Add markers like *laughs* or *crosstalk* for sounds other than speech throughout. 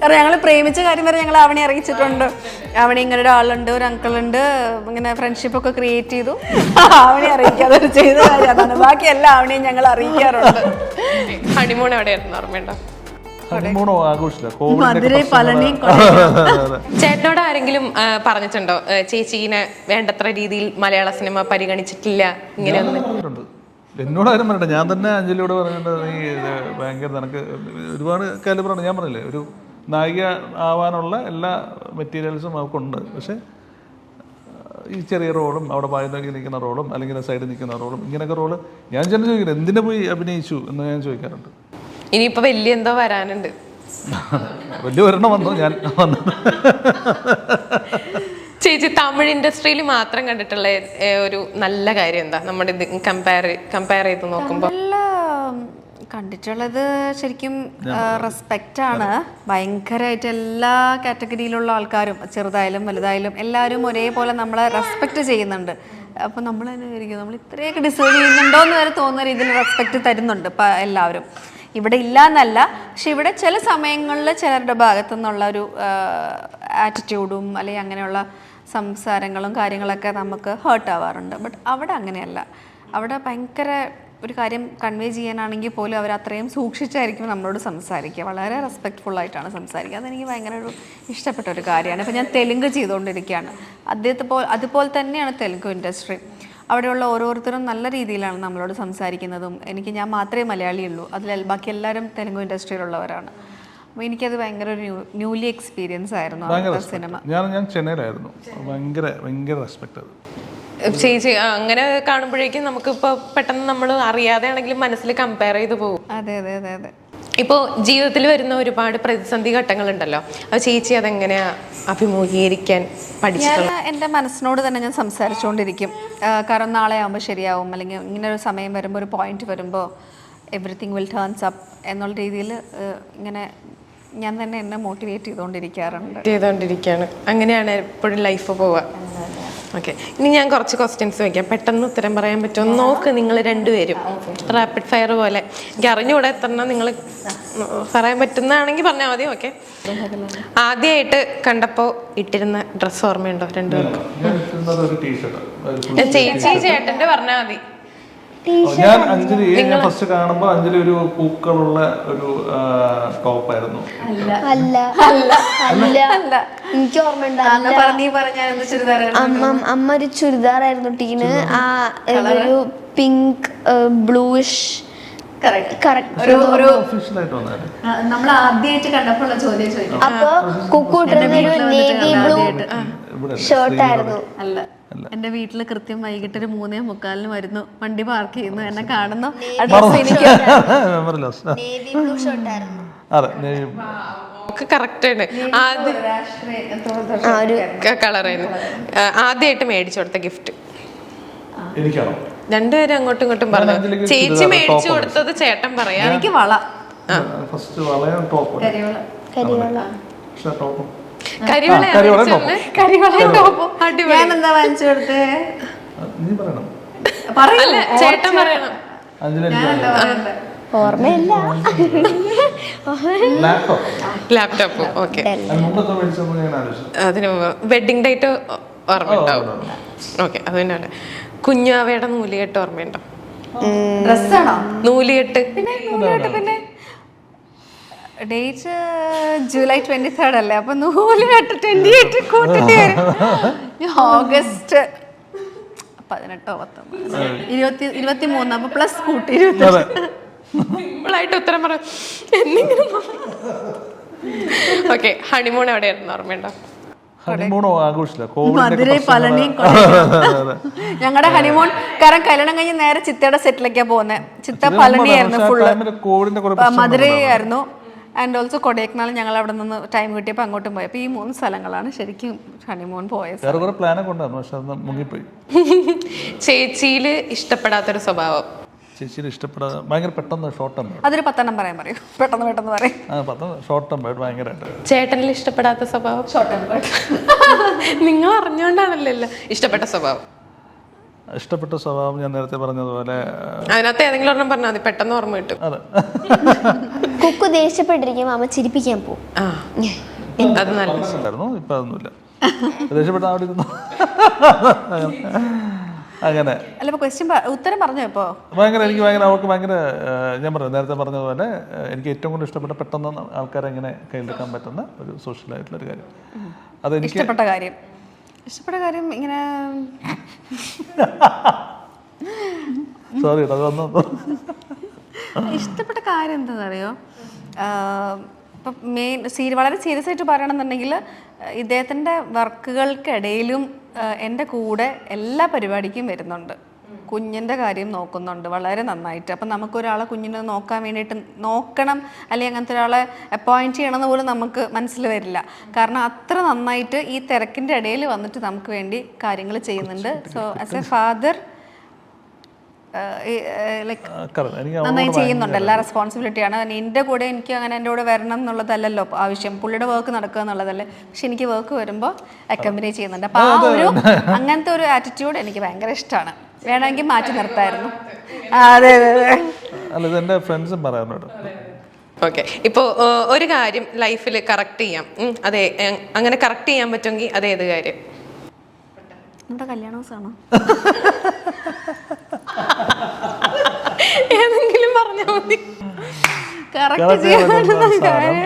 കാരണം ഞങ്ങൾ പ്രേമിച്ച കാര്യം വരെ ഞങ്ങൾ അവനെ അറിയിച്ചിട്ടുണ്ട്. അവനെ ഇങ്ങനെ ഒരാളുണ്ട് ഒരു അങ്കിളുണ്ട് ഇങ്ങനെ ഫ്രണ്ട്ഷിപ്പ് ഒക്കെ ക്രിയേറ്റ് ചെയ്തു. അവനെ അറിയിക്കാതെ ഒരു ചെയ്ത കാര്യമാണ് അതാണ്. ബാക്കി എല്ലാം അവനെയും ഞങ്ങൾ അറിയിക്കാറുണ്ട്. ഹണിമൂൺ എവിടെയായിരുന്നു? ഓർമ്മയുണ്ടോ? ചേട്ടനോട് ആരെങ്കിലും പറഞ്ഞിട്ടുണ്ടോ? ചേച്ചീനെ വേണ്ടത്ര രീതിയിൽ മലയാള സിനിമ പരിഗണിച്ചിട്ടില്ല ഇങ്ങനെ പറഞ്ഞിട്ടുണ്ട്. എന്നോട് ആരും പറയട്ടെ ഞാൻ തന്നെ അഞ്ജലിയോട് പറഞ്ഞിട്ട് നീ ഭയങ്കര നിനക്ക് ഒരുപാട് പറഞ്ഞു ഞാൻ പറഞ്ഞില്ലേ ഒരു നായിക ആവാനുള്ള എല്ലാ മെറ്റീരിയൽസും അവർക്കുണ്ട് പക്ഷേ ഈ ചെറിയ റോളും അവിടെ പായനൊക്കെ നിൽക്കുന്ന റോളും അല്ലെങ്കിൽ സൈഡിൽ നിൽക്കുന്ന റോളും ഇങ്ങനെയൊക്കെ റോൾ ഞാൻ ചെന്ന് ചോദിക്കുന്നത് എന്തിനു പോയി അഭിനയിച്ചു എന്ന് ഞാൻ ചോദിക്കാറുണ്ട്. ഇനിയിപ്പോൾ വലിയ എന്തോ വരാനുണ്ട്. വലിയ ഒരെണ്ണം വന്നു ഞാൻ വന്നത്. ചേച്ചി തമിഴ് ഇൻഡസ്ട്രിയിൽ മാത്രം കണ്ടിട്ടുള്ള ഒരു നല്ല കാര്യം എന്താ? നമ്മുടെ ഇത് കമ്പയർ കമ്പയർ ചെയ്ത് നോക്കുമ്പോൾ നല്ല കണ്ടിട്ടുള്ളത് ശരിക്കും റെസ്പെക്റ്റ് ആണ്. ഭയങ്കരമായിട്ട് എല്ലാ കാറ്റഗറിയിലുള്ള ആൾക്കാരും ചെറുതായാലും വലുതായാലും എല്ലാവരും ഒരേപോലെ നമ്മളെ റെസ്പെക്റ്റ് ചെയ്യുന്നുണ്ട്. അപ്പോൾ നമ്മൾ തന്നെ വിചാരിക്കും നമ്മൾ ഇത്രയൊക്കെ ഡിസേർവ് ചെയ്യുന്നുണ്ടോ എന്ന് വരെ തോന്നുന്ന രീതിയിൽ റെസ്പെക്റ്റ് തരുന്നുണ്ട് ഇപ്പം എല്ലാവരും. ഇവിടെ ഇല്ല എന്നല്ല പക്ഷെ ഇവിടെ ചില സമയങ്ങളിൽ ചിലരുടെ ഭാഗത്തു നിന്നുള്ള ഒരു ആറ്റിറ്റ്യൂഡും അല്ലെങ്കിൽ അങ്ങനെയുള്ള സംസാരങ്ങളും കാര്യങ്ങളൊക്കെ നമുക്ക് ഹേർട്ട് ആവാറുണ്ട്. ബട്ട് അവിടെ അങ്ങനെയല്ല. അവിടെ ഭയങ്കര ഒരു കാര്യം കൺവേ ചെയ്യാനാണെങ്കിൽ പോലും അവർ അത്രയും സൂക്ഷിച്ചായിരിക്കും നമ്മളോട് സംസാരിക്കുക. വളരെ റെസ്പെക്റ്റ്ഫുൾ ആയിട്ടാണ് സംസാരിക്കുക. അതെനിക്ക് ഭയങ്കര ഒരു ഇഷ്ടപ്പെട്ട ഒരു കാര്യമാണ്. ഇപ്പം ഞാൻ തെലുങ്ക് ചെയ്തുകൊണ്ടിരിക്കുകയാണ്. അദ്ദേഹത്തെ പോലെ അതുപോലെ തന്നെയാണ് തെലുങ്ക് ഇൻഡസ്ട്രി അവിടെയുള്ള ഓരോരുത്തരും നല്ല രീതിയിലാണ് നമ്മളോട് സംസാരിക്കുന്നതും. എനിക്ക് ഞാൻ മാത്രമേ മലയാളിയുള്ളൂ അതിൽ ബാക്കി എല്ലാവരും തെലുങ്ക് ഇൻഡസ്ട്രിയിലുള്ളവരാണ് അപ്പോൾ എനിക്കത് ഭയങ്കര ഒരു ന്യൂലി എക്സ്പീരിയൻസ് ആയിരുന്നു സിനിമ ഞാൻ ഞാൻ ചെന്നൈയിലായിരുന്നു. ഭയങ്കര ഭയങ്കര റെസ്പെക്ട് ചേച്ചി അങ്ങനെ കാണുമ്പോഴേക്കും നമുക്ക് ഇപ്പൊ പെട്ടെന്ന് നമ്മൾ അറിയാതെ ആണെങ്കിലും മനസ്സിൽ കമ്പയർ ചെയ്ത് പോകും. അതെ അതെ അതെ അതെ. ഇപ്പോൾ ജീവിതത്തിൽ വരുന്ന ഒരുപാട് പ്രതിസന്ധി ഘട്ടങ്ങളുണ്ടല്ലോ. അത് ചേച്ചി അതെങ്ങനെയാ അഭിമുഖീകരിക്കാൻ പഠിച്ചിട്ടുള്ളത്? എന്റെ മനസ്സിനോട് തന്നെ ഞാൻ സംസാരിച്ചുകൊണ്ടിരിക്കും കാരണം നാളെ ആകുമ്പോൾ ശരിയാവും. അല്ലെങ്കിൽ ഇങ്ങനെ ഒരു സമയം വരുമ്പോൾ ഒരു പോയിന്റ് വരുമ്പോൾ എവറിത്തിങ് വിൽ ടേൺസ് അപ്പ് എന്നുള്ള രീതിയിൽ ഇങ്ങനെ ഞാൻ തന്നെ എന്നെ മോട്ടിവേറ്റ് ചെയ്തുകൊണ്ടിരിക്കാറുണ്ട് ചെയ്തുകൊണ്ടിരിക്കുകയാണ് അങ്ങനെയാണ് എപ്പോഴും ലൈഫ് പോവുക ഓക്കെ ഇനി ഞാൻ കുറച്ച് ക്വസ്റ്റ്യൻസ് വയ്ക്കാം പെട്ടെന്ന് ഉത്തരം പറയാൻ പറ്റുമോ? നോക്ക് നിങ്ങൾ രണ്ടുപേരും. റാപ്പിഡ് ഫയർ പോലെ. എനിക്ക് അറിഞ്ഞുകൂടെ എത്തണം നിങ്ങൾ പറയാൻ പറ്റുന്നതാണെങ്കിൽ പറഞ്ഞാൽ മതി ഓക്കെ ആദ്യമായിട്ട് കണ്ടപ്പോൾ ഇട്ടിരുന്ന ഡ്രസ്സ് ഓർമ്മയുണ്ടോ രണ്ടുപേർക്കും? ചേച്ചി ചേട്ടന്റെ പറഞ്ഞാൽ മതി. ഞാൻ അഞ്ജലി ഞാൻ ഫസ്റ്റ് കാണുമ്പോൾ അഞ്ജലി ഒരു പൂക്കളുള്ള ഒരു ടോപ്പായിരുന്നു അല്ല അല്ല അല്ല എനിക്ക് ഓർമ്മയുണ്ട് അമ്മ അമ്മ ഒരു ചുരിദാറായിരുന്നു ടീന് ആ ഒരു പിങ്ക് ബ്ലൂഷ് നമ്മൾ ആദ്യമായിട്ട് കണ്ടപ്പോൾ ചോദ്യം ചോദിക്കും അപ്പൊ കുക്കൂട്ടിരുന്ന ഒരു നേവി ബ്ലൂ ഷർട്ടായിരുന്നു ഷർട്ട് ആയിരുന്നു അല്ല എന്റെ വീട്ടിൽ കൃത്യം വൈകിട്ട് ഒരു മൂന്നേ മുക്കാലിന് വരുന്നു. വണ്ടി പാർക്ക് ചെയ്യുന്നു. എന്നെ കാണുന്നു. *laughs* അതെ ഞാൻ- ഒക്കെ കറക്റ്റാണ് ആദ്യം ആ ഒരു കളറായിരുന്നു ആദ്യമായിട്ട് മേടിച്ചു കൊടുത്ത ഗിഫ്റ്റ് എനിക്കാണോ? രണ്ടുപേരും അങ്ങോട്ടും ഇങ്ങോട്ടും പറഞ്ഞു ചേച്ചി മേടിച്ചു കൊടുത്തത് ചേട്ടൻ പറയാ എനിക്ക് വള. ഫസ്റ്റ് വളയും ടോപ്പ് കരിവള. പക്ഷെ കരിവള. കരിവളയും ടോപ്പും. ഞാൻ എന്താ വാങ്ങിച്ചു കൊടുത്തേ? നീ പറയണം. പറയൂ. ചേട്ടൻ പറയണം. ഓർമ്മയില്ല. ലാപ്ടോപ്പ് ഓക്കെ അതിന് വെഡിങ് ഡേറ്റ് ഓർമ്മ ഉണ്ടാവും ഓക്കെ അത് തന്നെയാണ് കുഞ്ഞാവയുടെ നൂലുകെട്ട് ഓർമ്മയുണ്ടോ? ഡ്രസ്സാണോ? നൂലുകെട്ട്. പിന്നെ നൂലുകെട്ട് പിന്നെ? ഡേറ്റ് ജൂലൈ ട്വന്റി തേർഡ് അല്ലേ? അപ്പൊ നൂലിനട്ട് ട്വന്റി എയ്റ്റ് കൂട്ടിട്ട് വരും. ഓഗസ്റ്റ് പതിനെട്ടോ പത്തൊമ്പത്. ഇരുപത്തി ഇരുപത്തി മൂന്ന് അപ്പൊ പ്ലസ് കൂട്ടി സിമ്പിളായിട്ട് ഉത്തരം പറ. എന്തെങ്കിലും ഓക്കെ ഹണിമൂൺ എവിടെയായിരുന്നു? ഓർമ്മയുണ്ടോ? ഹണിമൂണോ ആഘോഷില്ല മധുരൈ പളനി ഞങ്ങളുടെ ഹണിമൂൺ കാരണം കല്യാണം കഴിഞ്ഞ് നേരെ ചിത്തയുടെ സെറ്റിലേക്കാ പോകുന്നത് ചിത്ത പളനി ആയിരുന്നു ഫുള്ള് മധുരൈ ആയിരുന്നു. ആൻഡ് ഓൾസോ കൊടൈക്കനാൽ ഞങ്ങൾ അവിടെ നിന്ന് ടൈം കിട്ടിയപ്പോൾ അങ്ങോട്ടും പോയി. അപ്പോൾ ഈ മൂന്ന് സ്ഥലങ്ങളാണ് ശരിക്കും ഹണിമൂൺ പോയത് ചേച്ചിയിൽ ഇഷ്ടപ്പെടാത്തൊരു സ്വഭാവം. ചേച്ചിയിൽ ഇഷ്ടപ്പെടാതെ ഭയങ്കര പെട്ടെന്ന് ഷോർട്ട് ടൈം അതൊരു പത്തെണ്ണം പറയാൻ പറയൂ. പെട്ടെന്ന് പെട്ടെന്ന് പറയും. ആ പെട്ടെന്ന് ഷോർട്ട് ടൈം ഭയങ്കരമായിട്ട് ചേട്ടനിൽ ഇഷ്ടപ്പെടാത്ത സ്വഭാവം? *laughs* നിങ്ങൾ അറിഞ്ഞുകൊണ്ടാണല്ലോ എല്ലാം ഇഷ്ടപ്പെട്ട സ്വഭാവം. ഇഷ്ടപ്പെട്ട സ്വഭാവം ഞാൻ നേരത്തെ പറഞ്ഞതുപോലെ അതിനകത്ത് ഏതെങ്കിലും ഒരെണ്ണം പറഞ്ഞാൽ മതി. പെട്ടെന്ന് ഓർമ്മ കിട്ടും. അതെ. *laughs* കുക്കു ദേഷ്യപ്പെട്ടിരിക്കും അമ്മ ചിരിപ്പിക്കാൻ പോകും ആ. *laughs* അത് നല്ല ഉണ്ടായിരുന്നു ഇപ്പം അതൊന്നുമില്ല. അവിടെ ഇരുന്നു. *laughs* അങ്ങനെ. അല്ല ഇപ്പൊ ക്വസ്റ്റ്യൻ ഉത്തരം പറഞ്ഞോ ഇപ്പോ? ഭയങ്കര എനിക്ക് ഭയങ്കര അവൾക്ക് ഭയങ്കര ഞാൻ പറഞ്ഞു നേരത്തെ പറഞ്ഞതുപോലെ എനിക്ക് ഏറ്റവും കൂടുതൽ ഇഷ്ടപ്പെട്ട പെട്ടെന്ന് ആൾക്കാരെ എങ്ങനെ കയ്യിലെടുക്കാൻ പറ്റുന്ന ഒരു സോഷ്യൽ ആയിട്ടുള്ള ഒരു കാര്യം. അത് എനിക്ക് ഇഷ്ടപ്പെട്ട കാര്യം. ഇഷ്ടപ്പെട്ട കാര്യം ഇങ്ങനെ സോറി ഇഷ്ടപ്പെട്ട കാര്യം എന്താണെന്നറിയോ ഇപ്പം മെയിൻ സീരി വളരെ സീരിയസ് ആയിട്ട് പറയണമെന്നുണ്ടെങ്കിൽ ഇദ്ദേഹത്തിന്റെ വർക്കുകൾക്കിടയിലും എന്റെ കൂടെ എല്ലാ പരിപാടിക്കും വരുന്നുണ്ട്. കുഞ്ഞിന്റെ കാര്യം നോക്കുന്നുണ്ട്. വളരെ നന്നായിട്ട്. അപ്പം നമുക്കൊരാളെ കുഞ്ഞിനെ നോക്കാൻ വേണ്ടിയിട്ട് നോക്കണം. അല്ലെങ്കിൽ അങ്ങനത്തെ ഒരാളെ അപ്പോയിന്റ് ചെയ്യണമെന്ന് പോലും നമുക്ക് മനസ്സിൽ വരില്ല. കാരണം അത്ര നന്നായിട്ട് ഈ തിരക്കിന്റെ ഇടയിൽ വന്നിട്ട് നമുക്ക് വേണ്ടി കാര്യങ്ങൾ ചെയ്യുന്നുണ്ട്. സോ ആസ് എ ഫാദർ നന്നായി ചെയ്യുന്നുണ്ട്. എല്ലാ റെസ്പോൺസിബിലിറ്റിയാണ് എന്റെ കൂടെ എനിക്ക് അങ്ങനെ എന്റെ കൂടെ വരണം എന്നുള്ളതല്ലല്ലോ ആവശ്യം. പുള്ളിയുടെ വർക്ക് നടക്കുക എന്നുള്ളതല്ലേ. പക്ഷെ എനിക്ക് വർക്ക് വരുമ്പോൾ അക്കമ്പനി ചെയ്യുന്നുണ്ട്. അപ്പോൾ ആ ഒരു അങ്ങനത്തെ ഒരു ആറ്റിറ്റ്യൂഡ് എനിക്ക് ഭയങ്കര ഇഷ്ടമാണ് വേണമെങ്കിൽ മാറ്റി നിർത്തായിരുന്നു. അതെ അതെ അതെ. അല്ല ഇത് എന്റെ ഫ്രണ്ട്സും പറയാറുണ്ട് ഓക്കെ ഇപ്പോൾ ഒരു കാര്യം ലൈഫിൽ കറക്റ്റ് ചെയ്യാം. ഉം, അതെ അങ്ങനെ കറക്റ്റ് ചെയ്യാൻ പറ്റുമെങ്കിൽ അത് ഏത് കാര്യം? നമ്മുടെ കല്യാണ ദിവസമാണോ? ഏതെങ്കിലും പറഞ്ഞാൽ മതി. കറക്റ്റ് ചെയ്യാൻ പറ്റുന്ന കാര്യം.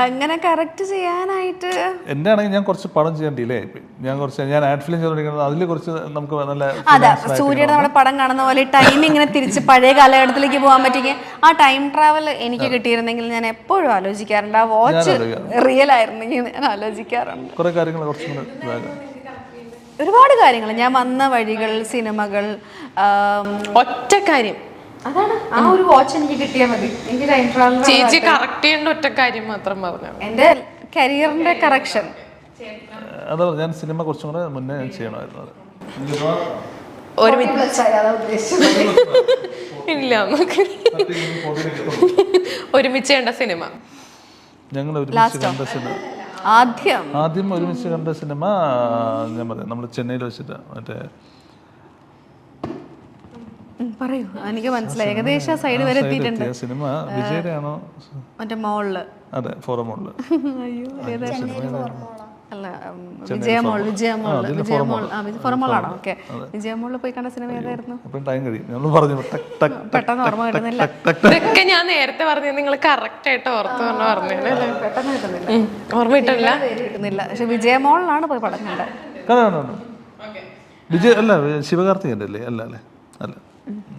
അങ്ങനെ കറക്റ്റ് ചെയ്യാനായിട്ട് എന്റെ ആണെങ്കിൽ ഞാൻ കുറച്ച് പടം ചെയ്യാൻ ഡിലേ ഞാൻ കുറച്ച് ഞാൻ ആഡ് ഫിലിം ചെയ്തോണ്ടിരിക്കുന്നത് അതിൽ കുറച്ച് നമുക്ക് നല്ല അതെ സൂര്യയുടെ നമ്മുടെ പടം കാണുന്ന പോലെ ടൈം ഇങ്ങനെ തിരിച്ച് പഴയ കാലഘട്ടത്തിലേക്ക് പോകാൻ പറ്റിയെങ്കിൽ ആ ടൈം ട്രാവൽ എനിക്ക് കിട്ടിയിരുന്നെങ്കിൽ ഞാൻ എപ്പോഴും ആലോചിക്കാറുണ്ട്. ആ വാച്ച് റിയൽ ആയിരുന്നെങ്കിൽ ഞാൻ ആലോചിക്കാറുണ്ട്. കുറെ കാര്യങ്ങൾ കുറച്ചും ഒരുപാട് കാര്യങ്ങൾ. ഞാൻ വന്ന വഴികൾ സിനിമകൾ ഒറ്റ കാര്യം. അതാണ്. ആ ഒരു വാച്ച് എനിക്ക് കിട്ടിയാൽ മതി. എനിക്ക് ടൈം ട്രാവൽ ചേച്ചി കറക്റ്റ് ചെയ്യേണ്ട ഒറ്റ കാര്യം മാത്രം പറഞ്ഞു എന്റെ കരിയറിന്റെ കറക്ഷൻ അതാ ഞാൻ സിനിമ കുറച്ചും കൂടെ മുന്നേ ഞാൻ ചെയ്യണമായിരുന്നു ഒരു ഒരുമിച്ച് ഇല്ല നമുക്ക് ഒരുമിച്ച് കണ്ട സിനിമ ഞങ്ങൾ ഒരുമിച്ച് കണ്ട സിനിമ ആദ്യം? ആദ്യം ഒരുമിച്ച് കണ്ട സിനിമ ഞാൻ പറയാം. നമ്മൾ ചെന്നൈയിൽ വെച്ചിട്ട് മറ്റേ പറയൂ. എനിക്ക് മനസ്സിലായി. ഏകദേശം സൈഡ് വരെ എത്തിയിട്ടുണ്ട്. സിനിമ വിജയരാണോ ആണോ മറ്റേ മോളിൽ. അതെ ഫോറമോളിൽ. *laughs* അയ്യോ ഏതാ? അല്ല വിജയമോൾ വിജയമോൾ വിജയമോൾ ആ വിജയ ഫോറമോളാണോ? ഓക്കെ. വിജയമോളിൽ പോയി കണ്ട സിനിമ ഏതായിരുന്നു? പറഞ്ഞു *laughs* പെട്ടെന്ന് ഓർമ്മ കിട്ടുന്നില്ല ഇതൊക്കെ ഞാൻ നേരത്തെ പറഞ്ഞു നിങ്ങൾ കറക്റ്റ് ആയിട്ട് ഓർത്ത് പറഞ്ഞു പറഞ്ഞല്ലേ പെട്ടെന്ന് കിട്ടുന്നില്ല. ഉം, ഓർമ്മ പേര് കിട്ടുന്നില്ല. പക്ഷെ വിജയമോളിലാണ് പോയി പടഞ്ഞത് വിജയ അല്ല ശിവകാർത്തികന്റെ അല്ലേ? അല്ല അല്ലേ? അല്ല.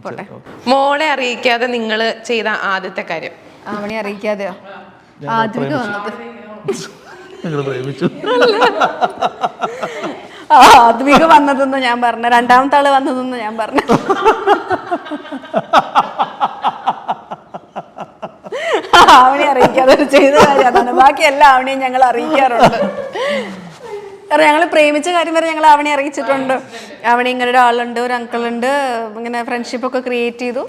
പോട്ടെ. മോളെ അറിയിക്കാതെ നിങ്ങൾ ചെയ്ത ആദ്യത്തെ കാര്യം. അവനെ അറിയിക്കാതെയോ? ആദ്യമൊക്കെ വന്നത്. ഞങ്ങൾ പ്രേമിച്ചു. ആ ആദ്മിക വന്നതെന്ന് ഞാൻ പറഞ്ഞു. രണ്ടാമത്തെ ആൾ വന്നതെന്ന് ഞാൻ പറഞ്ഞു. അവനെ അറിയിക്കാതെ ചെയ്ത കാര്യം ബാക്കി എല്ലാ അവനെയും ഞങ്ങൾ അറിയിക്കാറുണ്ട്. കാരണം ഞങ്ങൾ പ്രേമിച്ച കാര്യം വരെ ഞങ്ങൾ അവനെ അറിയിച്ചിട്ടുണ്ട്. അവനെ ഇങ്ങനെ ഒരാളുണ്ട് ഒരു അങ്കിളുണ്ട് ഇങ്ങനെ ഫ്രണ്ട്ഷിപ്പ് ഒക്കെ ക്രിയേറ്റ് ചെയ്തു.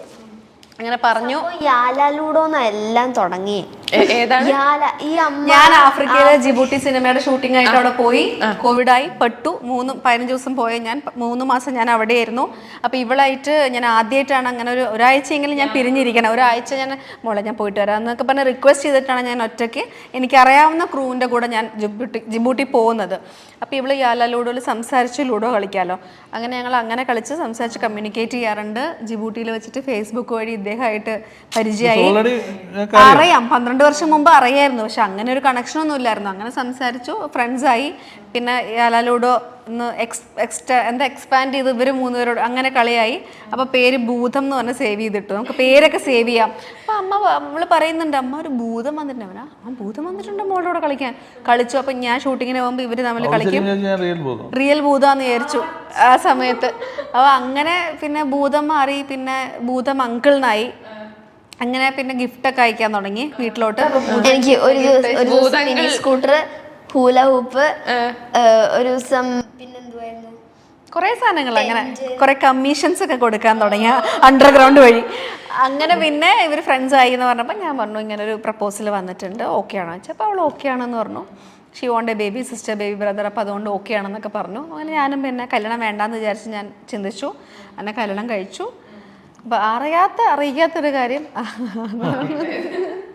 അങ്ങനെ പറഞ്ഞു. യാലാലൂടോന്നെല്ലാം തുടങ്ങി. ഏ- ഏതാണ്? യാല ഈ അമ്മ ഞാൻ ആഫ്രിക്കയിലെ ജിബൂട്ടി സിനിമയുടെ ഷൂട്ടിംഗ് ആയിട്ട് അവിടെ പോയി. കോവിഡ് ആയി പെട്ടു. മൂന്ന് പതിനഞ്ച് ദിവസം പോയ ഞാൻ മൂന്ന് മാസം ഞാൻ അവിടെയായിരുന്നു. അപ്പൊ ഇവളായിട്ട് ഞാൻ ആദ്യമായിട്ടാണ് അങ്ങനെ ഒരു ഒരാഴ്ചയെങ്കിലും ഞാൻ പിരിഞ്ഞിരിക്കണം. ഒരാഴ്ച ഞാൻ മോളെ ഞാൻ പോയിട്ട് വരാം. എന്നൊക്കെ പറഞ്ഞ് റിക്വസ്റ്റ് ചെയ്തിട്ടാണ് ഞാൻ ഒറ്റയ്ക്ക് എനിക്കറിയാവുന്ന ക്രൂവിന്റെ കൂടെ ഞാൻ ജിബൂട്ടി ജിബൂട്ടി പോകുന്നത്. അപ്പൊ ഇവൾ യാല ലൂഡോയിൽ സംസാരിച്ച് ലൂഡോ കളിക്കാമല്ലോ അങ്ങനെ ഞങ്ങൾ അങ്ങനെ കളിച്ച് സംസാരിച്ച് കമ്മ്യൂണിക്കേറ്റ് ചെയ്യാറുണ്ട്. ജിബൂട്ടിയിൽ വെച്ചിട്ട് ഫേസ്ബുക്ക് വഴി ഇദ്ദേഹമായിട്ട് പരിചയമായി. അറിയാം. പന്ത്രണ്ട് വർഷം മുമ്പ് അറിയായിരുന്നു. പക്ഷെ അങ്ങനെ ഒരു കണക്ഷൻ ഒന്നും ഇല്ലായിരുന്നു. അങ്ങനെ സംസാരിച്ചു. ഫ്രണ്ട്സായി പിന്നെ യാലാലൂഡോ ഒന്ന് എക്സ് എക്സ്ട്രാ എന്താ എക്സ്പാൻഡ് ചെയ്ത് ഇവർ മൂന്നുപേരോട് അങ്ങനെ കളിയായി. അപ്പോൾ പേര് ഭൂതം എന്ന് പറഞ്ഞ് സേവ് ചെയ്തിട്ടു. നമുക്ക് പേരൊക്കെ സേവ് ചെയ്യാം. അപ്പോൾ അമ്മ നമ്മൾ പറയുന്നുണ്ട് അമ്മ ഒരു ഭൂതം വന്നിട്ടുണ്ട്. അവനാ ആ ഭൂതം വന്നിട്ടുണ്ട് മോളുടെ കൂടെ കളിക്കാൻ. കളിച്ചു. അപ്പം ഞാൻ ഷൂട്ടിങ്ങിന് പോകുമ്പോൾ ഇവർ തമ്മിൽ കളിക്കും. റിയൽ ഭൂതം. വിചാരിച്ചു ആ സമയത്ത്. അപ്പോൾ അങ്ങനെ പിന്നെ ഭൂതം മാറി പിന്നെ ഭൂതം അങ്കിൾ അങ്കിളിനായി അങ്ങനെ പിന്നെ ഗിഫ്റ്റ് ഒക്കെ അയക്കാൻ തുടങ്ങി വീട്ടിലോട്ട്. എനിക്ക് ഒരു ദിവസം ഒരു ദിവസം മിനി സ്കൂട്ടർ ഹൂല ഹൂപ്പ് ഒരു ദിവസം പിന്നെന്തുവായിരുന്നു? കുറേ സാധനങ്ങൾ അങ്ങനെ. കുറെ കമ്മീഷൻസ് ഒക്കെ കൊടുക്കാൻ തുടങ്ങിയ അണ്ടർഗ്രൗണ്ട് വഴി. അങ്ങനെ പിന്നെ ഇവർ ഫ്രണ്ട്സ് ആയി എന്ന് പറഞ്ഞപ്പോൾ ഞാൻ പറഞ്ഞു ഇങ്ങനെ ഒരു പ്രപ്പോസൽ വന്നിട്ടുണ്ട് ഓക്കെ ആണോ വെച്ചാൽ അപ്പോൾ അവൾ ഓക്കെ ആണെന്ന് പറഞ്ഞു. She want a baby sister baby brother അപ്പോൾ അതുകൊണ്ട് ഓക്കെ ആണെന്നൊക്കെ പറഞ്ഞു. അങ്ങനെ ഞാനും പിന്നെ കല്യാണം വേണ്ടാന്ന് വിചാരിച്ച് ഞാൻ ചിന്തിച്ചു. അങ്ങനെ കല്യാണം കഴിച്ചു. അറിയാത്ത അറിയിക്കാത്തൊരു കാര്യം. *laughs*